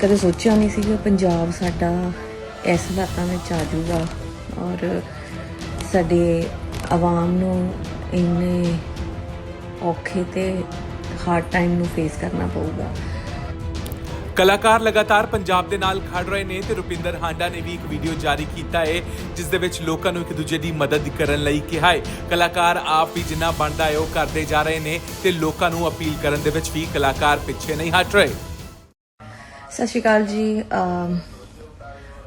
ਕਦੇ ਸੋਚਿਆ ਨਹੀਂ ਸੀ ਕਿ ਪੰਜਾਬ ਸਾਡਾ ਇਸ ਹਾਲਾਤਾਂ ਵਿੱਚ ਆ ਜਾਊਗਾ। ਔਰ ਸਾਡੇ ਆਵਾਮ ਨੂੰ ਇੰਨੇ ਔਖੇ ਤੇ ਹਾਰਡ ਟਾਈਮ ਨੂੰ ਫੇਸ ਕਰਨਾ ਪਊਗਾ। ਕਲਾਕਾਰ ਲਗਾਤਾਰ ਪੰਜਾਬ ਦੇ ਨਾਲ ਖੜ ਰਹੇ ਨੇ ਤੇ ਰੁਪਿੰਦਰ ਹਾਂਡਾ ਨੇ ਵੀ ਇੱਕ ਵੀਡੀਓ ਜਾਰੀ ਕੀਤਾ ਹੈ ਜਿਸ ਦੇ ਵਿੱਚ ਲੋਕਾਂ ਨੂੰ ਇੱਕ ਦੂਜੇ ਦੀ ਮਦਦ ਕਰਨ ਲਈ ਕਿਹਾ ਹੈ ਕਲਾਕਾਰ ਆਪ ਵੀ ਜਿੰਨਾ ਬਣਦਾ ਹੈ ਉਹ ਕਰਦੇ ਜਾ ਰਹੇ ਨੇ ਤੇ ਲੋਕਾਂ ਨੂੰ ਅਪੀਲ ਕਰਨ ਦੇ ਵਿੱਚ ਵੀ ਕਲਾਕਾਰ ਪਿੱਛੇ ਨਹੀਂ ਹਟ ਰਹੇ। ਸਤਿ ਸ਼੍ਰੀ ਅਕਾਲ ਜੀ।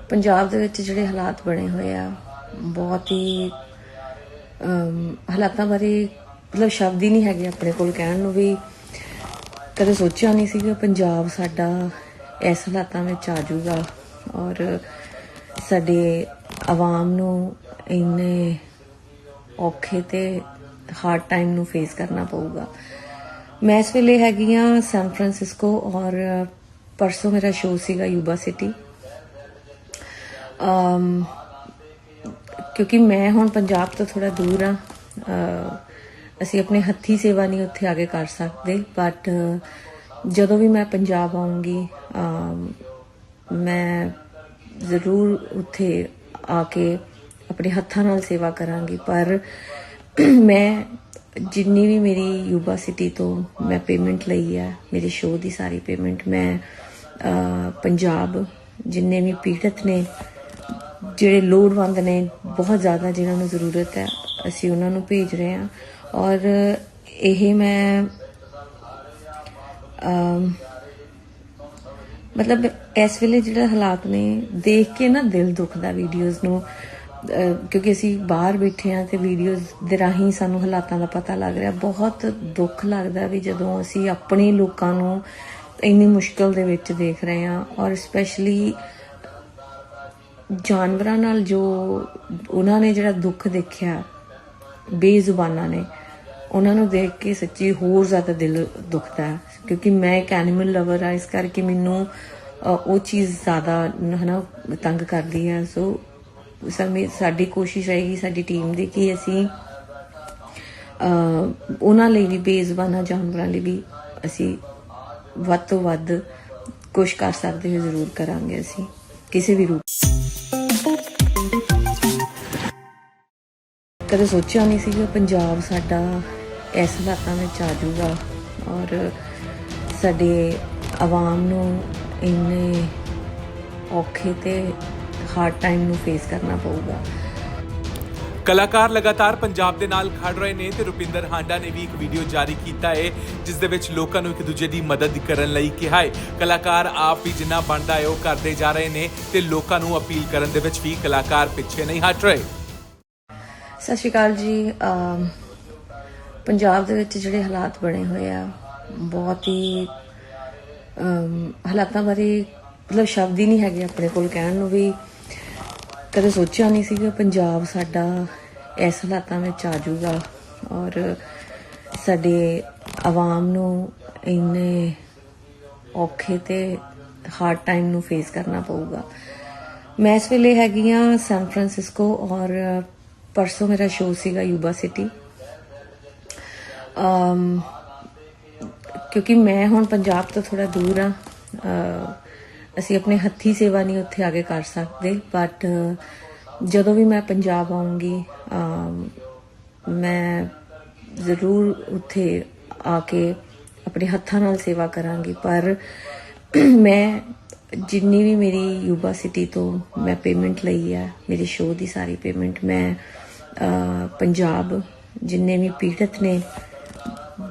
ਪੰਜਾਬ ਦੇ ਵਿੱਚ ਜਿਹੜੇ ਹਾਲਾਤ ਬਣੇ ਹੋਏ ਆ, ਬਹੁਤ ਹੀ ਹਾਲਾਤਾਂ ਬਾਰੇ ਮਤਲਬ ਸ਼ਬਦ ਹੀ ਨਹੀਂ ਹੈਗੇ ਆਪਣੇ ਕੋਲ ਕਹਿਣ ਨੂੰ ਵੀ ਕਦੇ ਸੋਚਿਆ ਨਹੀਂ ਸੀ ਕਿ ਪੰਜਾਬ ਸਾਡਾ ਇਸ ਹਾਲਾਤਾਂ ਵਿੱਚ ਆ ਜਾਊਗਾ ਔਰ ਸਾਡੇ ਆਵਾਮ ਨੂੰ ਇੰਨੇ ਔਖੇ ਤੇ ਹਾਰਡ ਟਾਈਮ ਨੂੰ ਫੇਸ ਕਰਨਾ ਪਊਗਾ। ਮੈਂ ਇਸ ਵੇਲੇ ਹੈਗੀ ਆ ਸੈਨ ਫਰਾਂਸਿਸਕੋ ਔਰ ਪਰਸੋਂ ਮੇਰਾ ਸ਼ੋਅ ਸੀਗਾ ਯੂਬਾ ਸਿਟੀ ਅਮ, ਕਿਉਂਕਿ ਮੈਂ ਹੁਣ ਪੰਜਾਬ ਤੋਂ ਥੋੜਾ ਦੂਰ ਆ ਅਸੀਂ ਆਪਣੇ ਹੱਥੀ ਸੇਵਾ ਨਹੀਂ ਉੱਥੇ ਆ ਕੇ ਕਰ ਸਕਦੇ ਬਟ ਜਦੋਂ ਵੀ ਮੈਂ ਪੰਜਾਬ ਆਉਂਗੀ ਮੈਂ ਜ਼ਰੂਰ ਉੱਥੇ ਆ ਕੇ ਆਪਣੇ ਹੱਥਾਂ ਨਾਲ ਸੇਵਾ ਕਰਾਂਗੀ, ਪਰ ਮੈਂ ਜਿੰਨੀ ਵੀ ਮੇਰੀ ਯੂਬਾ ਸਿਟੀ ਤੋਂ ਮੈਂ ਪੇਮੈਂਟ ਲਈ ਹੈ ਮੇਰੇ ਸ਼ੋਅ ਦੀ ਸਾਰੀ ਪੇਮੈਂਟ ਮੈਂ ਪੰਜਾਬ ਜਿੰਨੇ ਵੀ ਪੀੜਤ ਨੇ, ਜਿਹੜੇ ਲੋੜਵੰਦ ਨੇ, ਬਹੁਤ ਜ਼ਿਆਦਾ ਜਿਨ੍ਹਾਂ ਨੂੰ ਜ਼ਰੂਰਤ ਹੈ, ਅਸੀਂ ਉਹਨਾਂ ਨੂੰ ਭੇਜ ਰਹੇ ਹਾਂ। ਔਰ ਇਹ ਮੈਂ ਮਤਲਬ ਇਸ ਵੇਲੇ ਜਿਹੜਾ ਹਾਲਾਤ ਨੇ, ਦੇਖ ਕੇ ਨਾ ਦਿਲ ਦੁਖਦਾ ਵੀਡੀਓਜ਼ ਨੂੰ। ਕਿਉਂਕਿ ਅਸੀਂ ਬਾਹਰ ਬੈਠੇ ਆ ਤੇ ਵੀਡੀਓਜ਼ ਦੇ ਰਾਹੀਂ ਸਾਨੂੰ ਹਾਲਾਤਾਂ ਦਾ ਪਤਾ ਲੱਗ ਰਿਹਾ। ਬਹੁਤ ਦੁੱਖ ਲੱਗਦਾ ਵੀ ਜਦੋਂ ਅਸੀਂ ਆਪਣੇ ਲੋਕਾਂ ਨੂੰ ਇੰਨੀ ਮੁਸ਼ਕਲ ਦੇ ਵਿੱਚ ਦੇਖ ਰਹੇ ਆ ਔਰ ਸਪੈਸ਼ਲੀ ਜਾਨਵਰਾਂ ਨਾਲ ਜੋ ਉਹਨਾਂ ਨੇ ਜਿਹੜਾ ਦੁੱਖ ਦੇਖਿਆ, ਬੇਜ਼ੁਬਾਨਾਂ ਨੇ, ਉਹਨਾਂ ਨੂੰ ਦੇਖ ਕੇ ਸੱਚੀ ਹੋਰ ਜ਼ਿਆਦਾ ਦਿਲ ਦੁਖਦਾ ਹੈ। ਕਿਉਂਕਿ ਮੈਂ ਇੱਕ ਐਨੀਮਲ ਲਵਰ ਆ ਇਸ ਕਰਕੇ ਮੈਨੂੰ ਉਹ ਚੀਜ਼ ਜ਼ਿਆਦਾ, ਹਨਾ, ਤੰਗ ਕਰਦੀ ਹੈ। ਸੋ ਸਮੇਂ ਸਾਡੀ ਕੋਸ਼ਿਸ਼ ਰਹੇਗੀ, ਸਾਡੀ ਟੀਮ ਦੀ ਕਿ ਅਸੀਂ ਉਹਨਾਂ ਲਈ ਵੀ ਬੇਜ਼ਬਾਨਾ ਜਾਨਵਰਾਂ ਲਈ ਵੀ ਅਸੀਂ ਵੱਧ ਤੋਂ ਵੱਧ ਕੁਝ ਕਰ ਸਕਦੇ ਹਾਂ ਜ਼ਰੂਰ ਕਰਾਂਗੇ ਅਸੀਂ, ਕਿਸੇ ਵੀ ਰੂਪ ਕਦੇ ਸੋਚਿਆ ਨਹੀਂ ਸੀ ਕਿ ਪੰਜਾਬ ਸਾਡਾ ਇਸ ਹਾਲਾਤਾਂ ਵਿੱਚ ਆ ਜਾਊਗਾ ਔਰ ਸਾਡੇ ਆਵਾਮ ਨੂੰ ਇੰਨੇ ਔਖੇ ਤੇ ਹਾਰਡ ਟਾਈਮ ਨੂੰ ਫੇਸ ਕਰਨਾ ਪਊਗਾ। ਕਲਾਕਾਰ ਲਗਾਤਾਰ ਪੰਜਾਬ ਦੇ ਨਾਲ ਖੜ ਰਹੇ ਨੇ ਤੇ ਰੁਪਿੰਦਰ ਹਾਂਡਾ ਨੇ ਵੀ ਇੱਕ ਵੀਡੀਓ ਜਾਰੀ ਕੀਤਾ ਹੈ ਜਿਸ ਦੇ ਵਿੱਚ ਲੋਕਾਂ ਨੂੰ ਇੱਕ ਦੂਜੇ ਦੀ ਮਦਦ ਕਰਨ ਲਈ ਕਿਹਾ ਹੈ ਕਲਾਕਾਰ ਆਪ ਵੀ ਜਿੰਨਾ ਬਣਦਾ ਹੈ ਉਹ ਕਰਦੇ ਜਾ ਰਹੇ ਨੇ ਤੇ ਲੋਕਾਂ ਨੂੰ ਅਪੀਲ ਕਰਨ ਦੇ ਵਿੱਚ ਵੀ ਕਲਾਕਾਰ ਪਿੱਛੇ ਨਹੀਂ ਹਟ ਰਹੇ। ਸਤਿ ਸ਼੍ਰੀ ਅਕਾਲ ਜੀ ਪੰਜਾਬ ਦੇ ਵਿੱਚ ਜਿਹੜੇ ਹਾਲਾਤ ਬਣੇ ਹੋਏ ਆ ਬਹੁਤ ਹੀ ਹਾਲਾਤਾਂ ਬਾਰੇ ਮਤਲਬ ਸ਼ਬਦ ਹੀ ਨਹੀਂ ਹੈਗੇ ਆਪਣੇ ਕੋਲ ਕਹਿਣ ਨੂੰ ਵੀ ਕਦੇ ਸੋਚਿਆ ਨਹੀਂ ਸੀਗਾ ਪੰਜਾਬ ਸਾਡਾ ਇਸ ਹਾਲਾਤਾਂ ਵਿੱਚ ਆ ਜਾਊਗਾ। ਔਰ ਸਾਡੇ ਆਵਾਮ ਨੂੰ ਇੰਨੇ ਔਖੇ ਤੇ ਹਾਰਡ ਟਾਈਮ ਨੂੰ ਫੇਸ ਕਰਨਾ ਪਊਗਾ। ਮੈਂ ਇਸ ਵੇਲੇ ਹੈਗੀ ਆ ਸੈਨ ਫਰਾਂਸਿਸਕੋ ਔਰ ਪਰਸੋਂ ਮੇਰਾ ਸ਼ੋਅ ਸੀਗਾ ਯੂਬਾ ਸਿਟੀ ਅਮ, ਕਿਉਂਕਿ ਮੈਂ ਹੁਣ ਪੰਜਾਬ ਤੋਂ ਥੋੜਾ ਦੂਰ ਆ ਅਸੀਂ ਆਪਣੇ ਹੱਥੀ ਸੇਵਾ ਨਹੀਂ ਉੱਥੇ ਆ ਕੇ ਕਰ ਸਕਦੇ ਬਟ ਜਦੋਂ ਵੀ ਮੈਂ ਪੰਜਾਬ ਆਉਂਗੀ ਮੈਂ ਜ਼ਰੂਰ ਉੱਥੇ ਆ ਕੇ ਆਪਣੇ ਹੱਥਾਂ ਨਾਲ ਸੇਵਾ ਕਰਾਂਗੀ। ਪਰ ਮੈਂ ਜਿੰਨੀ ਵੀ ਮੇਰੀ ਯੂਬਾ ਸਿਟੀ ਤੋਂ ਮੈਂ ਪੇਮੈਂਟ ਲਈ ਹੈ, ਮੇਰੇ ਸ਼ੋਅ ਦੀ ਸਾਰੀ ਪੇਮੈਂਟ ਮੈਂ ਪੰਜਾਬ ਜਿੰਨੇ ਵੀ ਪੀੜਤ ਨੇ,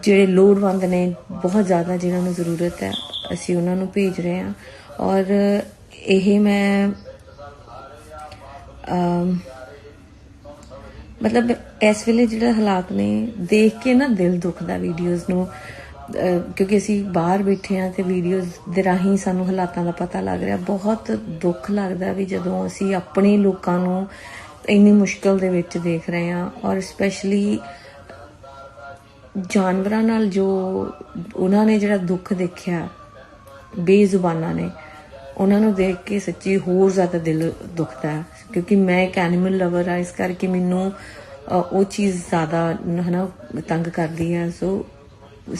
ਜਿਹੜੇ ਲੋੜਵੰਦ ਨੇ, ਬਹੁਤ ਜ਼ਿਆਦਾ ਜਿਨ੍ਹਾਂ ਨੂੰ ਜ਼ਰੂਰਤ ਹੈ ਅਸੀਂ ਉਹਨਾਂ ਨੂੰ ਭੇਜ ਰਹੇ ਹਾਂ। ਔਰ ਇਹ ਮੈਂ ਮਤਲਬ ਇਸ ਵੇਲੇ ਜਿਹੜਾ ਹਾਲਾਤ ਨੇ, ਦੇਖ ਕੇ ਨਾ ਦਿਲ ਦੁਖਦਾ ਵੀਡੀਓਜ਼ ਨੂੰ। ਕਿਉਂਕਿ ਅਸੀਂ ਬਾਹਰ ਬੈਠੇ ਆ ਤੇ ਵੀਡੀਓਜ਼ ਦੇ ਰਾਹੀਂ ਸਾਨੂੰ ਹਾਲਾਤਾਂ ਦਾ ਪਤਾ ਲੱਗ ਰਿਹਾ। ਬਹੁਤ ਦੁੱਖ ਲੱਗਦਾ ਵੀ ਜਦੋਂ ਅਸੀਂ ਆਪਣੇ ਲੋਕਾਂ ਨੂੰ ਇੰਨੀ ਮੁਸ਼ਕਲ ਦੇ ਵਿੱਚ ਦੇਖ ਰਹੇ ਆ ਔਰ ਸਪੈਸ਼ਲੀ ਜਾਨਵਰਾਂ ਨਾਲ ਜੋ ਉਹਨਾਂ ਨੇ ਜਿਹੜਾ ਦੁੱਖ ਦੇਖਿਆ ਬੇਜ਼ੁਬਾਨਾਂ ਨੇ। ਉਹਨਾਂ ਨੂੰ ਦੇਖ ਕੇ ਸੱਚੀ ਹੋਰ ਜ਼ਿਆਦਾ ਦਿਲ ਦੁਖਦਾ ਹੈ, ਕਿਉਂਕਿ ਮੈਂ ਇੱਕ ਐਨੀਮਲ ਲਵਰ ਆ ਇਸ ਕਰਕੇ ਮੈਨੂੰ ਉਹ ਚੀਜ਼ ਜ਼ਿਆਦਾ, ਹਨਾ, ਤੰਗ ਕਰਦੀ ਹੈ। ਸੋ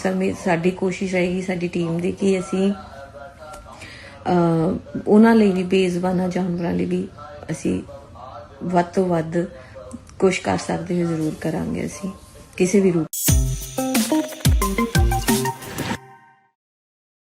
ਸਮੇਂ ਸਾਡੀ ਕੋਸ਼ਿਸ਼ ਰਹੇਗੀ, ਸਾਡੀ ਟੀਮ ਦੀ, ਕਿ ਅਸੀਂ ਉਹਨਾਂ ਲਈ ਵੀ ਬੇਜ਼ੁਬਾਨਾਂ, ਜਾਨਵਰਾਂ ਲਈ ਵੀ ਅਸੀਂ ਵੱਧ ਤੋਂ ਵੱਧ ਕੁਛ ਕਰ ਸਕਦੇ ਹਾਂ ਜ਼ਰੂਰ ਕਰਾਂਗੇ ਅਸੀਂ, ਕਿਸੇ ਵੀ ਰੂਪ